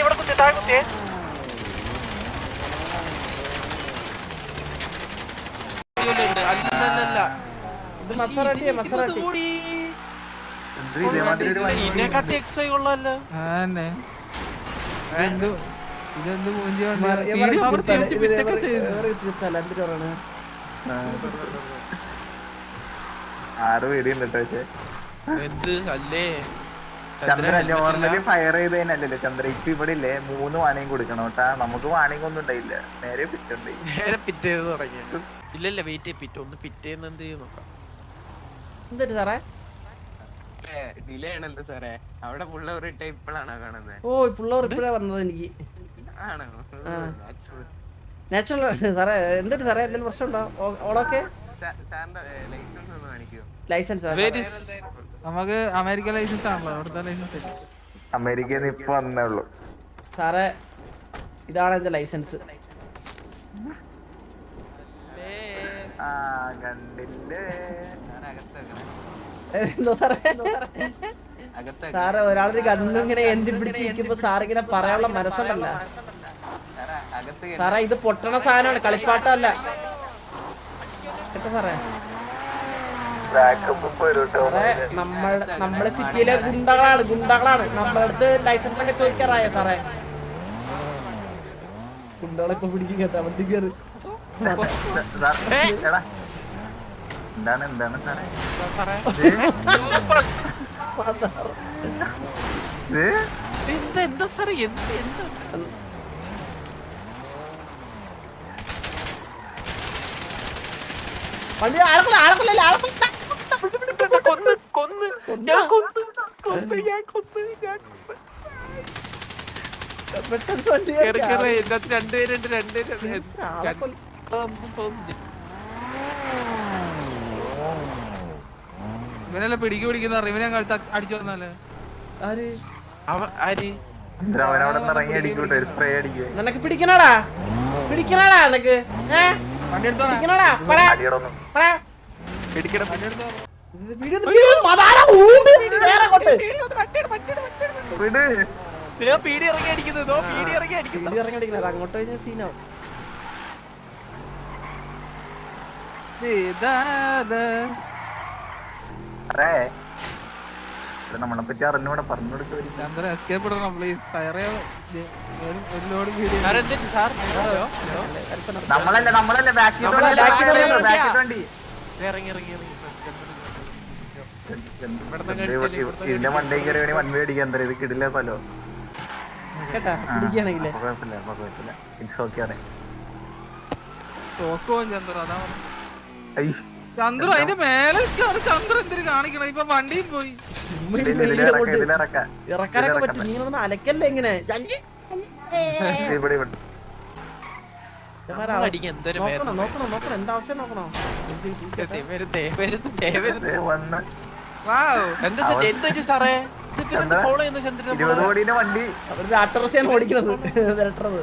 ഇവിടെ കുത്തി താഴെ കുത്തിയേ? ആറ് പേടിയുണ്ട് കേട്ടോ പക്ഷേ എന്ത് അല്ലേ? Helmet നോർമലി ഫയർ ചെയ്തതിനല്ലല്ലോ ചന്ദ്ര ഇപ്പൊ ഇവിടെ ഇല്ലേ മൂന്ന് വാണിയും കൊടുക്കണം കേട്ടാ. നമുക്ക് വാണിയും ഒന്നും ഉണ്ടായില്ല. നേരെ പിറ്റുണ്ട് നേരെ പിറ്റേന്ന് തുടങ്ങി. ഇല്ലല്ല വെയിറ്റ് പിറ്റ് ഒന്ന് പിറ്റേന്ന് എന്ത് ചെയ്യും നോക്കാം. എന്തൊരു സാറേ? ഡിലേ ആണല്ലോ സാറേ. അവിടെ പുള്ളവർ ഇട്ട ഇപ്പോഴാണോ കാണുന്നത് ഓ പുള്ളവർ ഇപ്പോഴാ വന്നത് എനിക്ക്. ആണോ. നാച്ചുറൽ സാറേ എന്തൊരു സാറേ? എന്തെങ്കിലും പ്രശ്നമുണ്ടോ? ഓളൊക്കെ? സാറിന്റെ ലൈസൻസ് ഒന്ന് കാണിക്കൂ. ലൈസൻസ് നമുക്ക് അമേരിക്ക ലൈസൻസ് ആണല്ലോ അവിടുത്തെ ലൈസൻസ് അമേരിക്കയിൽ നിന്ന് ഇപ്പൊ വന്നേ ഉള്ളൂ. സാറേ ഇതാണ് എന്റെ ലൈസൻസ് ആ കണ്ടില്ലേ? സാറ് എന്തോ ഒരാളൊരു കണ്ണിങ്ങനെ എന്തി പിടിച്ചിരിക്കുമ്പോ സാറിങ്ങനെ പറയാനുള്ള മനസ്സുണ്ടല്ല. സാറേ ഇത് പൊട്ടണ സാധനമാണ് കളിപ്പാട്ടമല്ല. കേട്ടോ സാറേ നമ്മൾ നമ്മുടെ സിറ്റിയിലെ ഗുണ്ടകളാണ് ഗുണ്ടകളാണ്. നമ്മുടെ അടുത്ത് ലൈസൻസ് ഒക്കെ ചോദിക്കാറായ സാറേ? ഗുണ്ടകളൊക്കെ പിടിക്കും കേട്ടാ വണ്ടി കയറി. എടാ എന്താണ് എന്താണ് സാറേ? എന്താ എന്താ? സാറേ എന്താ എന്താ വണ്ടി കൊന്ന് കൊന്ന് ഞാൻ കൊന്ന് കൊന്ന്. ഞാൻ കൊന്ന് രണ്ടുപേരുണ്ട് രണ്ടുപേര് ഇവനല്ലേ പിടിക്ക് പിടിക്കുന്ന? ഇവനെ കഴുത്ത് അടിച്ചു വന്നാൽ. നിനക്ക് പിടിക്കണടാ? പിടിക്കണടാ നിനക്ക്? ഏ? വണ്ടി എടുത്തോ പിടിക്കണടാ? അങ്ങോട്ട്. കഴിഞ്ഞാൽ സീനാവും നമ്മളെ പറ്റി അറിഞ്ഞൂടെ പറഞ്ഞു ഹലോ നമ്മളല്ലേ നമ്മളല്ലേ ബാക്കി വണ്ടി. വണ്ടി ദേ ഇറങ്ങി ഇറങ്ങി ഇറങ്ങി ഇതിന്റെ മണ്ടേ കയറി വേണി വണ്ടി അടിക്കാൻ എന്താ ഇത് കിടില്ല സ്ഥലോ കേട്ടാ പിടിക്കുകയാണെങ്കിലേ അപ്പൊ കുഴപ്പമില്ല അപ്പൊ കുഴപ്പമില്ല ഇറ്റ്സ് ഓക്കെ അറേ തോക്കോ ചന്ദ്ര അതാ ചന്ദ്ര അതിന്റെ മേലെ ചന്ദ്ര എന്തിനു കാണിക്കണം ഇപ്പൊ വണ്ടിയും പോയി ഇറക്കാനൊക്കെ പറ്റും നീ അലക്കല്ലേ ഇങ്ങനെ ഇവിടെ ഇവന്മാരെ അവ- അടിക്കാൻ എന്തൊരു നോക്കണം നോക്കണം നോക്കണം. എന്താ അവസ്ഥ നോക്കണോ? സാറേ? ഫോളോ ചെയ്യുന്ന ചന്ദ്രൻ വണ്ടി. അവരുടെ ആട്ടറസിയാണ് ഓടിക്കണത് വിരട്ടണത്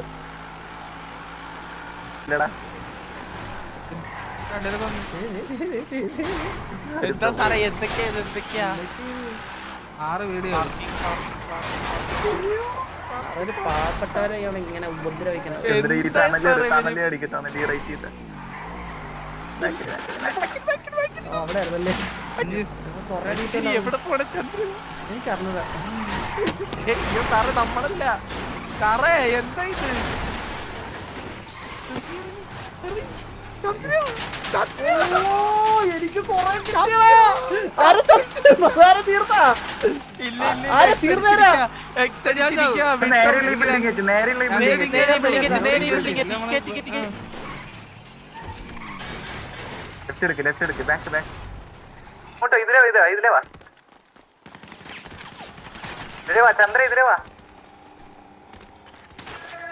ഇല്ലടാ. എന്താ സാറേ എന്തൊക്കെയാ എന്തൊക്കെയാ? ആറ് വീഡിയോ. പാവപ്പെട്ടവരെയാണ് ഇങ്ങനെ അവിടെ ആയിരുന്നല്ലേ? ഡീറ്റെയിൽ എവിടെ പോണ ചന്ദ്രൻ എനിക്ക് അറിഞ്ഞതാ അയ്യോ സാറേ നമ്മളല്ല. സാറേ എന്താ ഇത്? ഓ എനിക്ക് കൊറേ കിട്ടിയടാ. ഇതിലേ ഇതിലേ വാ, ഇതിലേ വാ. ഇതിലേ വാ ചന്ദ്ര ഇതിലേ വാ.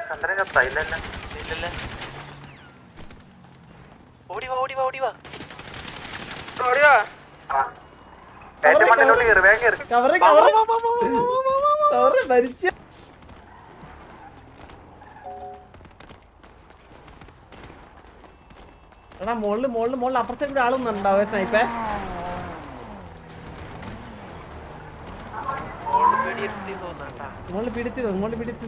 ചന്ദ്രൻ ചത്ത ഇല്ലല്ല ഇല്ലല്ലേ ഓടി വാ ഓടി വാ ഓടി വാ ഓടി വാ. Cover cover cover. ഭരിച്ച എടാ മോളിൽ മോളിൽ മോളിൽ അപ്പുറത്തെ കൂടെ ആളൊന്നും ഉണ്ടാവേ സ്നൈപ്പേ മോൾ പേടി എത്തി തോന്നാട്ടാ മോൾ പിടിച്ചു മോളിൽ പിടിച്ചു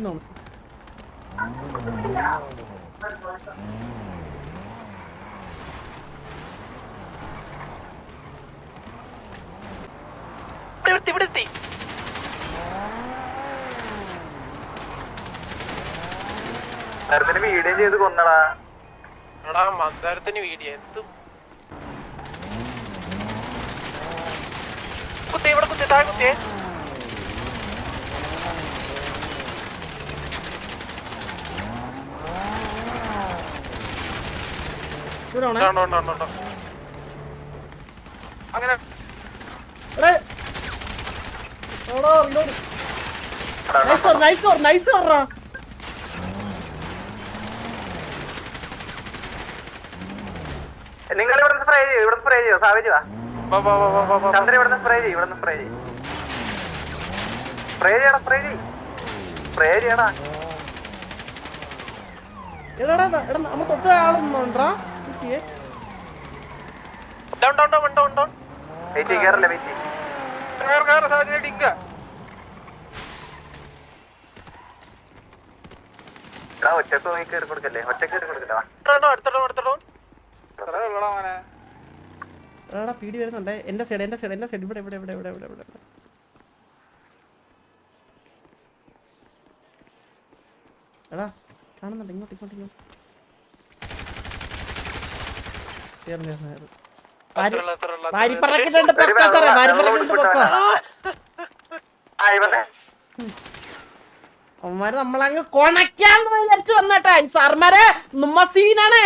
ഇവിടെ എത്തി ഇവിടെ വീഡിയോ ചെയ്ത് കൊന്നടാ. എടാ മന്ദാരത്തിന് വീഡിയോ. എന്ത്? കുത്തി ഇവിടെ കുത്തി താഴെ കുത്തിയേ. അങ്ങനെ. നിങ്ങൾ ഇവിടെ സ്പ്രേ ചെയ്യോ ഇവിടെ സ്പ്രേ ചെയ്യോ സാവേജ് വാ. വാ, വാ, വാ, വാ, വാ, വാ. ഇവിടെ സ്പ്രേ ചെയ്യും ഇവിടെ സ്പ്രേ ചെയ്യും. സ്പ്രേ ചെയ്യടാ സ്പ്രേ ചെയ്യ്. സ്പ്രേ ചെയ്യടാ. എടാ എടാ നമ്മ തൊട്ട ആളൊന്നുണ്ടാ down, down, down, down, down. Wait ചെയ്യാറില്ല വെയിറ്റ് കേറ്, സാഹചര്യം ഡിങ്ക. എടാ ഒറ്റയ്ക്ക് പോയി കയറി കൊടുക്കല്ലേ? ഒറ്റയ്ക്ക് കയറി കൊടുക്കല്ലേ പീടി വരുന്നുണ്ട്. എന്റെ സൈഡ് എന്റെ സൈഡ് എന്റെ സൈഡ് ഇവിടെ ഇവിടെ ഇവിടെ ഇവിടെ ഇവിടെ ഇവിടെ. എടാ കാണുന്നുണ്ട്. ഇങ്ങോട്ട് ഇങ്ങോട്ട് ഇങ്ങോട്ട്. കേറുന്നു, കേറുന്നു. വാരി- അത്രയുള്ളൂ, അത്രയുള്ളൂ, വാരി അത്രയുള്ളൂ. പറക്കിട്ടുണ്ട് പൊക്കോ സാറേ വാരി പറക്കിട്ടുണ്ട് പൊക്കോ. അവന്മാര് നമ്മളങ്ങ് കൊണക്കാന്ന് വിചാരിച്ചു വന്നേട്ടാ. സാർമാരെ നമ്മ സീനാണേ.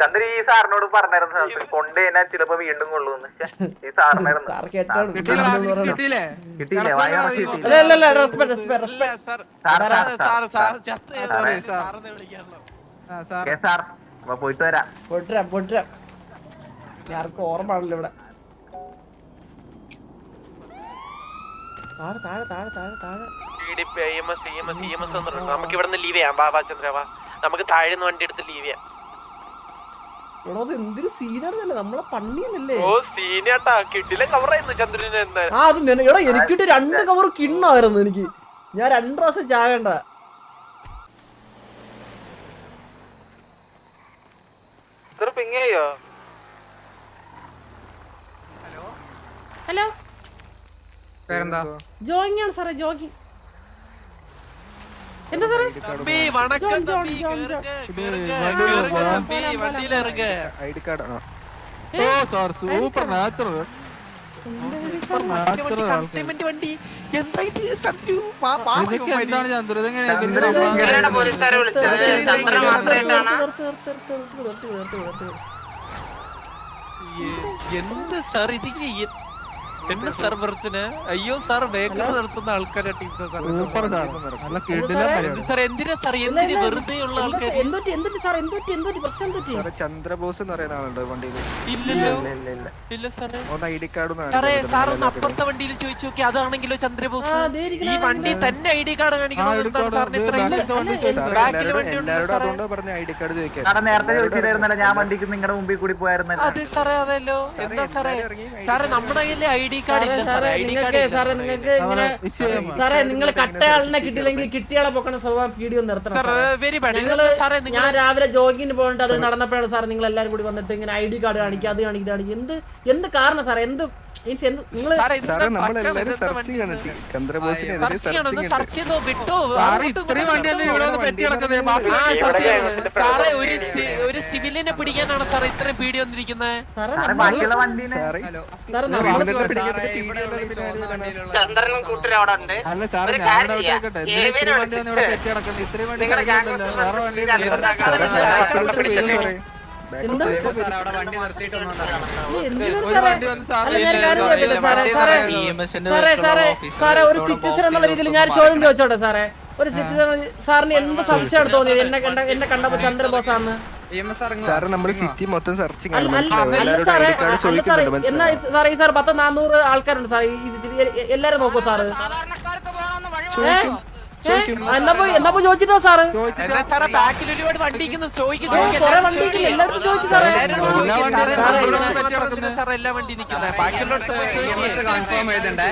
ചന്ദ്ര ഈ സാറിനോട് പറഞ്ഞായിരുന്നു കൊണ്ട് കഴിഞ്ഞാൽ ചിലപ്പോ വീണ്ടും കൊള്ളൂന്ന് ഈ സാറിനായിരുന്നു. കിട്ടിയില്ല സാർ അപ്പൊ പോയിട്ട് വരാം. പൊട്ടരാം പൊട്ടരാം ആർക്കും ഓർമ്മ ആണല്ലോ ഇവിടെ. താഴെ താഴെ താഴെ താഴെ താഴെ. EMS എന്ന് പറഞ്ഞിട്ടുണ്ട്. നമുക്ക് ഇവിടെ നിന്ന് ലീവ് ചെയ്യാം. വാ വാ ചന്ദ്ര വാ. നമുക്ക് താഴെ നിന്ന് വണ്ടി എടുത്ത് ലീവ് ചെയ്യാം. എടോ അത് എന്തൊരു സീനായിരുന്നല്ലേ നമ്മളെ പണ്ണിയനല്ലേ ഓ സീനിയാട്ടാ കിട്ടില്ല കവർ ആയിരുന്നു ചന്ദ്രന് ആ അത് എടാ എനിക്കിട്ട് രണ്ട് കവർ കിണ്ണായിരുന്നു എനിക്ക്. ഞാൻ രണ്ടു പ്രാവശ്യം ചാവേണ്ട. ഇത്ര പിങ്ങയോ ഹലോ? പേരെന്താ? ജോഗിങ് ആണ് സാറേ ജോഗിങ് എന്താ സാറേ? തമ്പി വണക്കം ജോൺ, തമ്പി വണ്ടിയിൽ ജോൺ. ഐഡി കാർഡ് ഓ sir super natural. Super natural consignment വണ്ടി എന്തായിട്ട് ചന്ദ്രു? എന്താണ് ചന്ദ്ര? ഇതെങ്ങനെ പോലീസുകാരെ വിളിച്ചത്? എന്ത് സാർ ഇതിങ്ങനെ എന്റെ സാർ വെറുച്ചിന് അയ്യോ സാർ ബേക്കറി നിർത്തുന്ന ആൾക്കാരെ ചന്ദ്രബോസ് എന്ന് പറയുന്ന ആളുണ്ട് വണ്ടിയിൽ? ഇല്ലല്ലോ. ഇല്ല സാറേ ഐ ഡി കാർഡ് സാർ ഒന്ന് അപ്പുറത്തെ വണ്ടിയിൽ ചോദിച്ചു നോക്കി അതാണെങ്കിലോ ചന്ദ്രബോസ്? ഈ വണ്ടി തന്നെ ഐ ഡി കാർഡ് കാണിക്കണം ഐ ഡി കാർഡ് ചോദിക്കാൻ നേരത്തെ ചോദിച്ചിരുന്നല്ലോ ഞാൻ വണ്ടിക്ക് നിങ്ങളുടെ മുമ്പിൽ കൂടി പോയായിരുന്നല്ലോ. അതെ സാറേ അതല്ലോ എന്താ സാറേ സാറേ നമ്മുടെ കയ്യിലെ ഐ ഡി കാർഡ് ഇല്ല സാറേ ഐ ഡി കാർഡ് നിങ്ങൾക്ക് സാറേ നിങ്ങൾക്ക് ഇങ്ങനെ സാറേ നിങ്ങൾ കട്ടയാളിനെ കിട്ടിയില്ലെങ്കിൽ കിട്ടിയാളെ പൊക്കണ സ്വഭാവം പീഡിയോ നിർത്തണം സാർ സാറേ. Very bad. നിങ്ങൾ സാറേ ഞാൻ രാവിലെ ജോഗിങ്ങിന് പോണ്ടത് അത് നടന്നപ്പോഴാണ് സാർ നിങ്ങൾ എല്ലാവരും കൂടി വന്നിട്ട് ഇങ്ങനെ ഐ ഡി കാർഡ് കാണിക്കുക അത് കാണിക്കുക എന്ത് എന്ത് കാരണം സർ എന്ത് സാറേ ഒരു ഒരു സിവിലിനെ പിടിക്കാനാണ് സാർ ഇത്രയും പീടി വന്നിരിക്കുന്നത് ചന്ദ്രനും കൂട്ടരും അവിടെ ഉണ്ട്. ഇത്രയും വണ്ടി സാറേ ഒരു സാർ സിറ്റിസൺ എന്നുള്ള രീതിയിൽ ഞാൻ ചോദ്യം ചോദിച്ചോട്ടെ സാറേ? ഒരു സിറ്റിസൺ സാറിന് എന്ത് സംശയമാണ് തോന്നിയത്? എന്നെ കണ്ട എന്നെ കണ്ടപ്പോ ചന്ദ്രബോസ് ആണ്. സാറ് നമ്മുടെ സിറ്റി മൊത്തം സെർച്ചിങ് എന്നാ സാറേ ഈ സാർ പത്ത് നാനൂറ് ആൾക്കാരുണ്ട് എ- എല്ലാരും നോക്കൂ സാറ്? ചോദിക്കും ആ, എന്നാ പോയി എന്നാ പോയി ചോദിച്ചിട്ടോ സാറ്? വണ്ടി. എല്ലായിടത്തും ചോദിച്ചു സാറേ. കൺഫേം ചെയ്തിട്ടുണ്ടേ.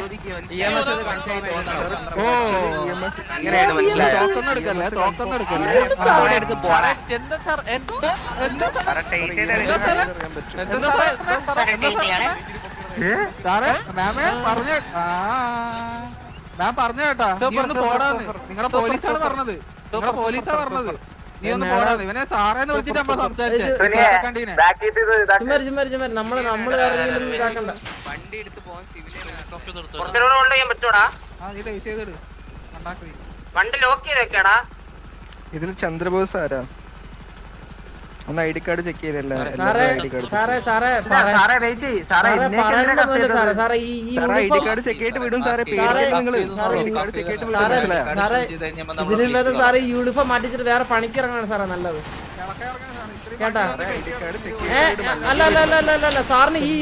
ഇ എം എസ് കൺഫേം ഓ. അങ്ങനെയാണ് മനസ്സിലായത്. എടുത്ത് പോരാ. സാറേ മാമേ പറഞ്ഞു. ആ. മാം പറഞ്ഞ കേട്ടാ നീ ഒന്ന് പോടാന്ന് നിങ്ങളെ പോലീസാണ് പറഞ്ഞത്. നിങ്ങളെ പോലീസാ പറഞ്ഞത്. നീ ഒന്ന് പോടാന്ന് ഇവനെ സാറേന്ന് വിളിച്ചിട്ട് നമ്മൾ സംസാരിച്ചേ. നമ്മൾ നമ്മൾ വണ്ടി എടുത്ത് പോകാൻ പറ്റൂടാ? ലോക്ക് ചെയ്തേക്കാടാ ഇതിൽ ചന്ദ്രബോസ് ആരാ? ഒന്ന് ഐ ഡി കാർഡ് ചെക്ക് ചെയ്തല്ലേ? സാറേ ഐ ഡി കാർഡ് ചെക്ക് ചെയ്തിട്ട് വിടും ഇതിനുള്ളത് യൂണിഫോം മാറ്റിച്ചിട്ട് വേറെ പണിക്കിറങ്ങാണ് സാറേ നല്ലത്. കേട്ടാ? അല്ല അല്ല അല്ല അല്ല അല്ല അല്ല സാറിന് ഈ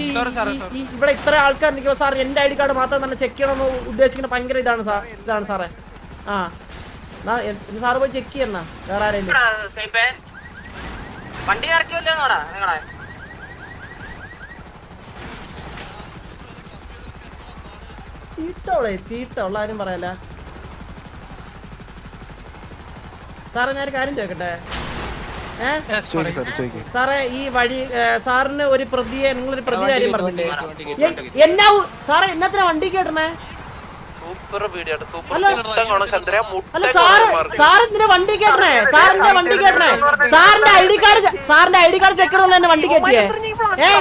ഇവിടെ ഇത്ര ആൾക്കാർ നിൽക്കുമ്പോൾ സാർ എന്റെ ഐ ഡി കാർഡ് മാത്രം തന്നെ ചെക്ക് ചെയ്യണമെന്ന് ഉദ്ദേശിക്കുന്ന ഭയങ്കര ഇതാണ് സാർ ഇതാണ് സാറേ. ആ സാറ് പോയി ചെക്ക് ചെയ്യണ വേറെ ആരെങ്കിലും. വണ്ടി ഇറക്കിയല്ലോടാ നിങ്ങളെ. തീട്ടോളെ തീട്ട ഉള്ള ആരും പറയല സാറേ ഞാൻ കാര്യം ചോദിക്കട്ടെ? സാറേ ഈ വഴി സാറിന് ഒരു പ്രതിയെ നിങ്ങളൊരു പ്രതി കാര്യം പറഞ്ഞില്ലേ? എന്നാ സാറേ എന്നത്ര വണ്ടി കേട്ടണേ? സൂപ്പർ വീഡിയോ സൂപ്പർ അല്ല. മുട്ട ചന്ദ്ര അല്ല സാറ് സാറ് വണ്ടി കേട്ടണേ സാറിന്റെ വണ്ടി കേട്ടേ? സാറിന്റെ ഐ ഡി കാർഡ് സാറിന്റെ ഐ ഡി കാർഡ് ചെക്ക് ചെയ്യണമെന്ന് തന്നെ വണ്ടി കയറ്റിയേ ഏ?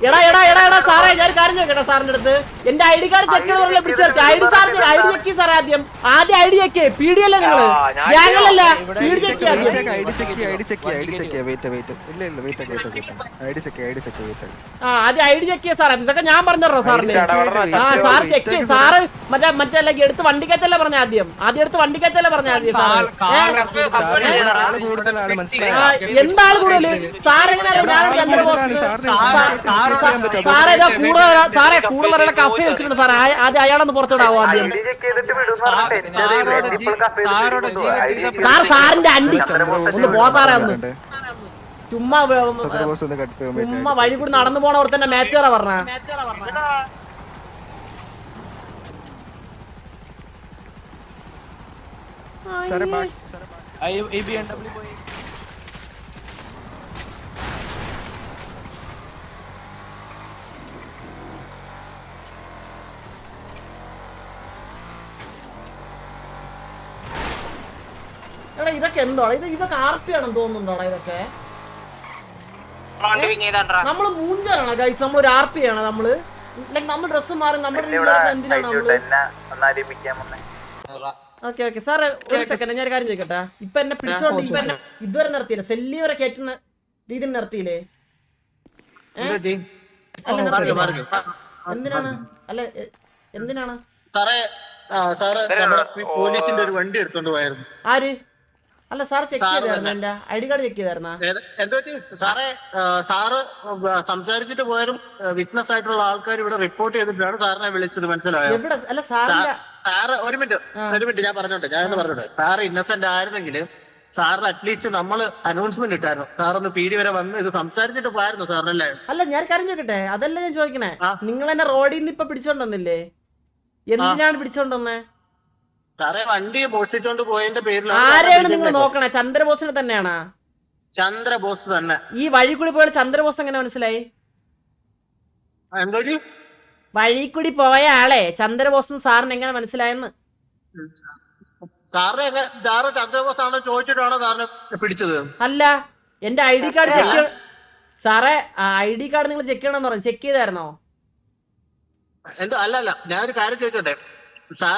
എടാ എടാ എടാ എടാ സാറേ ഞാൻ കാര്യം ചോദിക്കട്ടെ സാറിന്റെ അടുത്ത് എന്റെ ഐ ഡി കാർഡ് ചെക്ക് ചെയ്യണമെന്നല്ലേ പിടിച്ചു I D sir I D check sir ആദ്യം ആദ്യം I D check P D അല്ലേ നിങ്ങൾ ഞങ്ങളല്ല പി ഡി ചെക്ക് ആദ്യം I D check I D check I D check wait wait ഇല്ല ഇല്ല wait wait wait I D check I D check wait ആ ആദ്യം ഐ ഡി ചെക്ക് ചെയ്യാം സാറേ ഇതൊക്കെ ഞാൻ പറഞ്ഞോ സാറിന് ആ സാർ ചെക്ക് ചെയ്യും സാറ് മറ്റേ മറ്റേ അല്ലെങ്കിൽ എടുത്ത് വണ്ടിക്കത്തല്ലേ പറഞ്ഞ ആദ്യം ആദ്യം എടുത്ത് വണ്ടിക്കത്തല്ലേ പറഞ്ഞ ആദ്യം? സാർ എന്താണ് കൂടുതൽ സാറെങ്ങനെ ഞാൻ ചന്ദ്രബോസ് സാറേ ഇതാ കൂടുതൽ സാറേ കൂടുതൽ കഫേ വെച്ചിട്ടുണ്ട് സാറേ ആ- ആദ്യം അയാളൊന്ന് പുറത്തിടാവോ ആദ്യം സാർ സാറിന്റെ അണ്ടി ഒന്ന് പോ സാറേ ഒന്ന് ചുമ്മാ ചുമ്മാ വഴി കൂടി നടന്നു പോണവർ തന്നെ മാച്ചേറാ പറഞ്ഞ സാറേ ബാക്കി എടാ ഇതൊക്കെ എന്താണ് ഇത് ഇതൊക്കെ ആർപ്പിയാണെന്ന് തോന്നുന്നുണ്ടോടാ ഇതൊക്കെ? നമ്മൾ മൂഞ്ചാണ് ഗൈസ് നമ്മൾ ഒരു ആർപ്പി ആണ് നമ്മൾ? നമ്മൾ ഡ്രസ് മാറി ഓക്കെ ഓക്കെ. സാറേ ഒരു സെക്കൻഡ് ഞാൻ ഒരു കാര്യം ചോദിക്കട്ടെ? ഇപ്പൊ എന്നെ പിടിച്ചോണ്ട് ഇപ്പൊ എന്നെ ഇതുവരെ നിർത്തിയില്ല? സെല്ലി വരെ കയറ്റുന്ന രീതിയിൽ നിർത്തിയില്ലേ? എന്തിനാണ്? അല്ല എന്തിനാണ്? സാറേ സാറ് പോലീസിന്റെ ഒരു വണ്ടി എടുത്തോണ്ട് പോയായിരുന്നു. ആര്? അല്ല സാർ ചെക്ക് ചെയ്തായിരുന്നു എന്റെ ഐ ഡി കാർഡ് ചെക്ക് ചെയ്തായിരുന്നാ? സാറേ സാറ് സംസാരിച്ചിട്ട് പോയാലും വിറ്റ്നസ് ആയിട്ടുള്ള ആൾക്കാർ ഇവിടെ റിപ്പോർട്ട് ചെയ്തിട്ടാണ് സാറിനെ വിളിച്ചത് മനസ്സിലായോ? എവിടെ? അല്ല സാറിന്റെ സാറ് ഒരു മിനിറ്റ് ഒരു മിനിറ്റ് ഞാൻ പറഞ്ഞോട്ടെ ഞാൻ പറഞ്ഞോട്ടെ. സാറ് ഇന്നസെന്റ് ആയിരുന്നെങ്കിൽ സാറിന് അറ്റ്ലീസ്റ്റ് നമ്മൾ അനൗൺസ്മെന്റ് ഇട്ടായിരുന്നു. സാറൊന്ന് പി ഡി വരെ വന്ന് ഇത് സംസാരിച്ചിട്ട് പോയായിരുന്നു സാറിനല്ലേ? അല്ല ഞാൻ കാര്യം അതല്ല ഞാൻ ചോദിക്കണേ? നിങ്ങൾ എന്നെ റോഡിൽ നിന്ന് ഇപ്പൊ പിടിച്ചോണ്ടെന്നില്ലേ എന്തിനാണ് പിടിച്ചോണ്ടന്നെ സാറേ വണ്ടി മോഷ്ടിച്ചോണ്ട് പോയതിന്റെ പേരിലാണ് ആരെയാണ് നിങ്ങൾ നോക്കണ? ചന്ദ്രബോസിനെ തന്നെയാണോ? ചന്ദ്രബോസ് തന്നെ. ഈ വഴി കൂടി പോയ ചന്ദ്രബോസ് എങ്ങനെ മനസ്സിലായി? എന്തോ വഴി കൂടി പോയ ആളെ ചന്ദ്രബോസ് സാറിന് എങ്ങനെ മനസ്സിലായെന്ന്? സാറിനെ എങ്ങനെ സാറ് ചന്ദ്രബോസ് ആണോ ചോദിച്ചിട്ടാണോ സാറിനെ പിടിച്ചത്? അല്ല എന്റെ ഐ ഡി കാർഡ് ചെക്ക് സാറേ ഐ ഡി കാർഡ് നിങ്ങൾ ചെക്ക് ചെയ്യണമെന്ന് പറഞ്ഞു. ചെക്ക് ചെയ്തായിരുന്നോ? എന്തോ അല്ല അല്ല. ഞാനൊരു കാര്യം ചോദിച്ചോട്ടെ?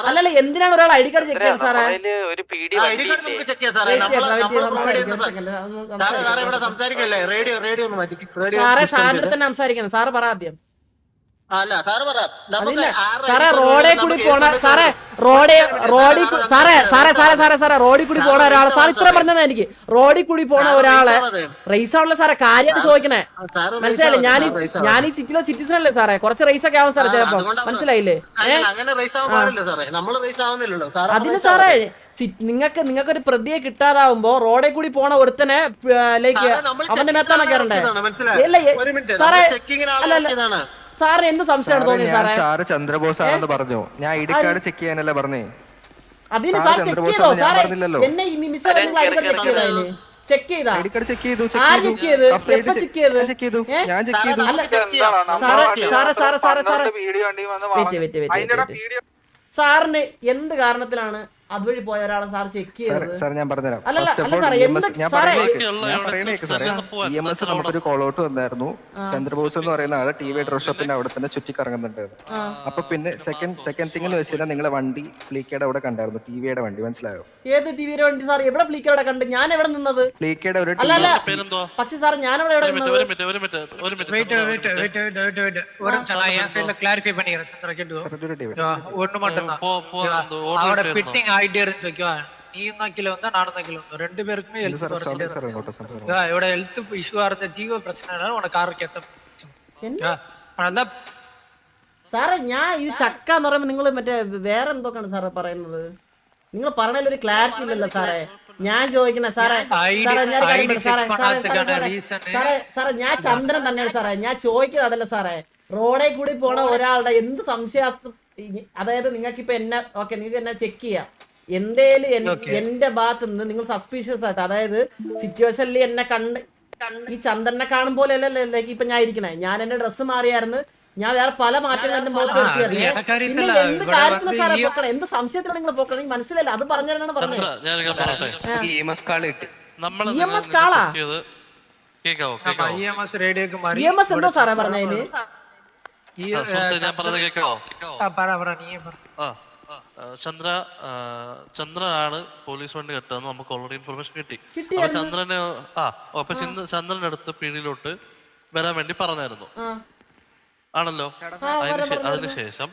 അല്ലല്ല എന്തിനാണ് ഒരാൾ ഐ ഡി കാർഡ് ചെക്ക് ചെയ്യുന്നത് സാറേ? ഒരു P D I D card നമുക്ക് ചെക്ക് ചെയ്യാം സാറേ. സാറിന്റെ തന്നെ സംസാരിക്കണം സാറ് പറ ആദ്യം. സാറ് റോഡേ കൂടി പോണ സാറേ റോഡിൽ റോഡിൽ കൂ- സാറേ സാറേ സാറേ സാറേ സാറേ റോഡിൽ കൂടി പോണ ഒരാളെ സാർ ഇത്ര പറഞ്ഞതാ എനിക്ക്. റോഡിൽ കൂടി പോണ ഒരാളെ റേസ് ആണല്ലോ സാറേ കാര്യമായിട്ട് ചോദിക്കണേ. മനസ്സിലായില്ലേ? ഞാൻ ഞാൻ ഈ സിറ്റിയിലെ സിറ്റിസൺ അല്ലേ സാറേ? കുറച്ച് റേസ് ഒക്കെ ആവും സാറേ ചിലപ്പോ. മനസ്സിലായില്ലേ? അതിന് സാറേ നിങ്ങക്ക് നിങ്ങൾക്ക് നിങ്ങൾക്ക് ഒരു പ്രതിയെ കിട്ടാതാവുമ്പോ റോഡിൽ കൂടി പോണ ഒരുത്തനെ ലൈക്ക് അവന്റെ മെത്താണ് കയറണ്ടേ മിനിറ്റ് സാറേ അല്ല, അല്ല. സാറിന് എന്ത് സംശയമാണ് തോന്നിയത് സാറേ? സാറ് ചന്ദ്രബോസ് ആണെന്ന് പറഞ്ഞു. ഞാൻ ഐ ഡി കാർഡ് ചെക്ക് ചെയ്യാനല്ലേ പറഞ്ഞേ. അതിന് സാർ ചെക്ക് ചെയ്തോ? സാറേ. എന്നെ കാർഡ് ചെക്ക് ചെയ്താ അതിന് ചെക്ക് ചെയ്താ ഐ ഡി കാർഡ് ചെക്ക് ചെയ്തു? ആ check ചെയ്ത്? എപ്പോ check ചെയ്ത്? ചെക്ക് ചെയ്തു. ഏ? ഞാൻ ചെക്ക് ചെയ്തു. അല്ല check ചെയ്യാം. സാറേ സാറേ സാറേ സാറേ സാറേ വീഡിയോ കണ്ടി വന്ന് വെയിറ്റ് വെയിറ്റ് വെയിറ്റ് സാറിന് എന്ത് കാരണത്തിലാണ് അതുവഴി പോയ ഒരാളെ സാർ ചെക്ക് ചെയ്ത് സാർ ഞാൻ പറഞ്ഞുതരാം. നമുക്കൊരു കോൾ ഔട്ട് വന്നായിരുന്നു. ചന്ദ്രബോസ് എന്ന് പറയുന്ന ആൾ ടി വി ഡ്രസ് ഷോപ്പിന്റെ അവിടെ തന്നെ ചുറ്റി കറങ്ങുന്നുണ്ട് അപ്പൊ പിന്നെ സെക്കൻഡ് സെക്കൻഡ് തിങ് എന്ന് വെച്ചാൽ നിങ്ങളെ വണ്ടി ഫ്ലീക്കയുടെ അവിടെ കണ്ടായിരുന്നു ടി വിയുടെ വണ്ടി മനസ്സിലായോ? ഏത് ടി വിയുടെ വണ്ടി സാർ എവിടെ ഫ്ലീക്കയുടെ കണ്ട്? ഞാൻ എവിടെ നിന്നത്? ഫ്ലീക്കയുടെ ഒരു പക്ഷെ സാർ ഞാൻ അവിടെ എവിടെ നിന്നത്? ഒരു മിനിറ്റ് ഒരു മിനിറ്റ് ഒരു wait minute wait wait wait wait wait ஒரு நிமிஷம் நான் என் சைடுல கிளாரிஃபை பண்ணிக்கிறேன் சந்திரா கேட்டு ഒരു ടിവി ஒண்ணு மட்டும் தான் போ- போ, அந்த order அவரோட பேர் ஃபிட்டிங் ஆயிட்டே இருந்துச்சு ஓகேவா நீயும் தான் கீழே வந்தா நானும் தான் கீழே வந்தோம் ரெண்டு பேருக்குமே ஹெல்த் സാർ குறைஞ்சிட்டே സാർ இருந்துச்சு ഇങ്ങോട്ട് സാർ സാർ ஓகேவா இவட ஹெல்த் இஷ்யூவா இருந்த ஜீவ பிரச்சனை உனக்கு ஆரோக்கியத்தை என்ன? அதனால സാറേ ഞാൻ ഇത് ചക്ക എന്ന് പറയുമ്പോ നിങ്ങൾ മറ്റേ വേറെ എന്തൊക്കെയാണ് സാറേ പറയുന്നത് നിങ്ങൾ പറഞ്ഞതിൽ ഒരു ക്ലാരിറ്റി ഇല്ലല്ലോ സാറേ ഞാൻ ചോദിക്കുന്ന സാറേ ID സാറേ ഞാൻ ഒരു കാര്യം ID പറയാം. സാറേ check സാറേ பண்ணாததுக்கான സാറേ, reason. സാറേ സാറേ ഞാൻ ചന്ദ്രൻ തന്നെയാണ് സാറേ ഞാൻ ചോദിക്കുന്നത് അതല്ല സാറേ റോഡിൽ കൂടി പോണ ഒരാളുടെ എന്ത് സംശയാസ്ത്ര ഇ- അതായത് നിങ്ങൾക്കിപ്പോൾ എന്നെ ഓക്കെ നിങ്ങൾക്ക് എന്നെ ചെക്ക് ചെയ്യാം. എന്തേലും എന്റെ ഭാഗത്ത് നിന്ന് നിങ്ങൾ സസ്പീഷ്യസ് ആയിട്ട് അതായത് സിറ്റുവേഷനിൽ എന്നെ കണ്ട് ഈ ചന്ദ്രനെ കാണും പോലെ ഇപ്പൊ ഞാൻ ഇരിക്കണേ. ഞാൻ എന്റെ ഡ്രസ്സ് മാറിയായിരുന്നു. ഞാൻ വേറെ പല മാറ്റങ്ങൾ എന്റെ മുഖത്ത് വരുത്തിയറിയാം എന്ത് എന്ത് സംശയത്തിലാണ് നിങ്ങൾ പോക്കണം? എനിക്ക് അത് പറഞ്ഞാലാണ് പറഞ്ഞത് കേൾക്കാവോ ഇ എം എസ് എന്തോ സാറേ പറഞ്ഞതിന് ഈ, ആ, സുഹൃത്തേ, ഞാൻ പറയുന്നത് കേക്കാവോ ആ, പറ പറ നീ പറ. ആ ആ, ചന്ദ്ര ചന്ദ്രനാണ് പോലീസ് വണ്ടി കെട്ടതെന്ന് നമുക്ക് ഓൾറെഡി ഇൻഫർമേഷൻ കിട്ടി. അപ്പൊ ചന്ദ്രനെ ആ അപ്പൊ ചന്ദ്ര ചന്ദ്രന്റെ അടുത്ത് പിടിയിലോട്ട് വരാൻ വേണ്ടി പറഞ്ഞായിരുന്നു. ആണല്ലോ? അതിന് അതിനുശേഷം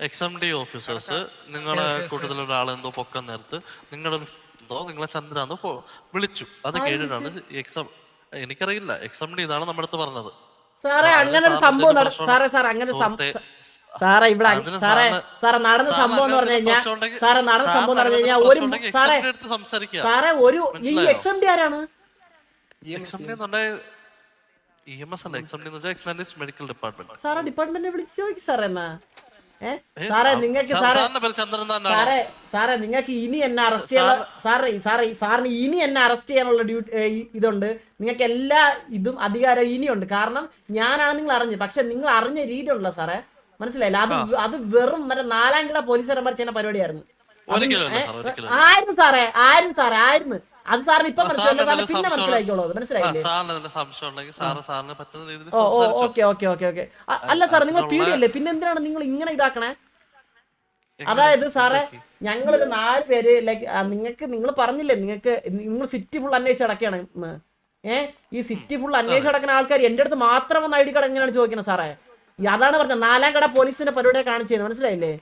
എക്സ് എം ഡി ഓഫീസേഴ്സ് നിങ്ങളെ കൂട്ടത്തിൽ ഒരാളെന്തോ പൊക്കം നേരത്ത് നിങ്ങളുടെ എന്തോ നിങ്ങളെ ചന്ദ്ര വിളിച്ചു. അത് കേട്ടിട്ടാണ് എക്സ് എം എനിക്കറിയില്ല. എക്സ് എം ഡി ഇതാണ് നമ്മുടെ അടുത്ത് പറഞ്ഞത്. സാറേ അങ്ങനെ ഒരു സംഭവം സാറേ സാറേ അങ്ങനെ സാറേ ഇവിടെ സാറേ സാറേ നടന്ന സംഭവം എന്ന് പറഞ്ഞു കഴിഞ്ഞാൽ സാറേ നടന്ന സംഭവം എന്ന് പറഞ്ഞു കഴിഞ്ഞാൽ ഒരു സാറേ സാറേ ഒരു ഈ? എക്സ് എം ഡി ആരാണ്? സാറേ ഡിപ്പാർട്ട്മെന്റ്. ഡിപ്പാർട്ട്മെന്റിനെ വിളിച്ച് ചോദിക്കും സാറേ എന്നാ. സാറേ നിങ്ങൾക്ക് സാറേ സാറേ നിങ്ങൾക്ക് ഇനി എന്നെ അറസ്റ്റ് ചെയ്യാൻ സാറേ സാറേ സാറിന് ഇനി എന്നെ അറസ്റ്റ് ചെയ്യാനുള്ള ഡ്യൂട്ടി ഇതുണ്ട്. നിങ്ങൾക്ക് എല്ലാ ഇതും അധികാരം ഇനിയുണ്ട്. കാരണം ഞാനാണ് നിങ്ങൾ അറിഞ്ഞത്. പക്ഷെ നിങ്ങൾ അറിഞ്ഞ രീതി ഉണ്ടല്ലോ സാറേ മനസ്സിലായില്ല? അത് അത് വെറും മറ്റേ നാലാം കിട പോലീസുകാരന്മാർ ചെയ്യുന്ന പരിപാടിയായിരുന്നു. ആയിരുന്നു സാറേ ആയിരുന്നു സാറേ ആയിരുന്നു അത് സാറിന് ഇപ്പൊ മനസ്സിലായില്ല പിന്നെ മനസ്സിലാക്കിയോളൂ മനസ്സിലാക്കിക്കോളൂ മനസ്സിലായില്ലേ? ഓ. Okay okay okay okay. അല്ല സാർ നിങ്ങൾ പീഡിയല്ലേ? പിന്നെ എന്തിനാണ് നിങ്ങൾ ഇങ്ങനെ ഇതാക്കണേ? അതായത് സാറേ? ഞങ്ങളൊരു നാല് പേര് ലൈക്ക് നിങ്ങൾക്ക് നിങ്ങൾ പറഞ്ഞില്ലേ നിങ്ങൾക്ക് നിങ്ങൾ സിറ്റി ഫുൾ അന്വേഷിച്ച് അടക്കാണ് ഏ? ഈ സിറ്റി ഫുൾ അന്വേഷിച്ച് അടക്കുന്ന ആൾക്കാർ എന്റെ അടുത്ത് മാത്രം വന്ന് ഐ ഡി കാർഡ് എങ്ങനെയാണ് ചോദിക്കുന്നത് സാറേ? അതാണ് പറഞ്ഞത്. നാലാം കട പോലീസിന്റെ പരിപാടിയെ കാണിച്ചത്. മനസ്സിലായില്ലേ?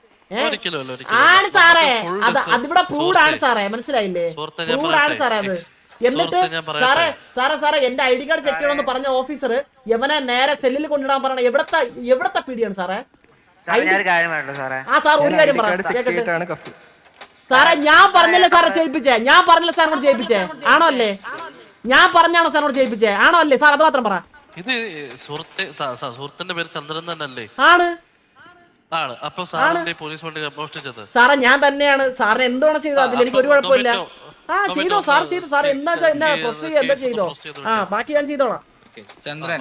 ആണ് സാറേ. അത് അതിവിടെ പ്രൂഡ് ആണ് സാറേ മനസ്സിലായില്ലേ? പ്രൂഡ് ആണ് സാറേ അത്. എന്നിട്ട്. സാറേ സാറേ സാറേ എന്റെ ഐ ഡി കാർഡ് ചെക്ക് ചെയ്യണമെന്ന് പറഞ്ഞ ഓഫീസർ യവനെ നേരെ സെല്ലിൽ കൊണ്ടിടാൻ പറഞ്ഞ എവിടത്തെ എവിടത്തെ പിടിയാണ് സാറേ? ആ സാർ ഒരു ഞാൻ കാര്യം പറഞ്ഞു പറ. കേക്കട്ടെ. സാറേ ഞാൻ പറഞ്ഞല്ലേ സാറെ ചെയ്യിപ്പിച്ചേ ഞാൻ പറഞ്ഞല്ലേ സാറിനോട് ചെയ്യിപ്പിച്ചേ ആണോ അല്ലേ? ഞാൻ പറഞ്ഞാണോ സാറിനോട് ചെയ്യിപ്പിച്ചേ ആണോ അല്ലേ? സാർ അത് മാത്രം പറ. ഇത് സുഹൃത്തിന്റെ പേര് ചന്ദ്രൻ തന്നെ അല്ലേ ആണ്. ആണ്. അപ്പൊ സാറിന്റെ പോലീസ് വണ്ടി മോഷ്ടിച്ചത്? സാറേ ഞാൻ തന്നെയാണ്. സാറിന് എന്താണ് ചെയ്തോ അതിൽ എനിക്ക് ഒരു കുഴപ്പമില്ല ആ ചെയ്തോ സാർ ചെയ്തോ. സാർ എന്താ എന്താ എന്നാ പ്രൊസീജ് എന്താ ചെയ്തോ? ആ ബാക്കി ഞാൻ ചെയ്തോളാം. ചന്ദ്രൻ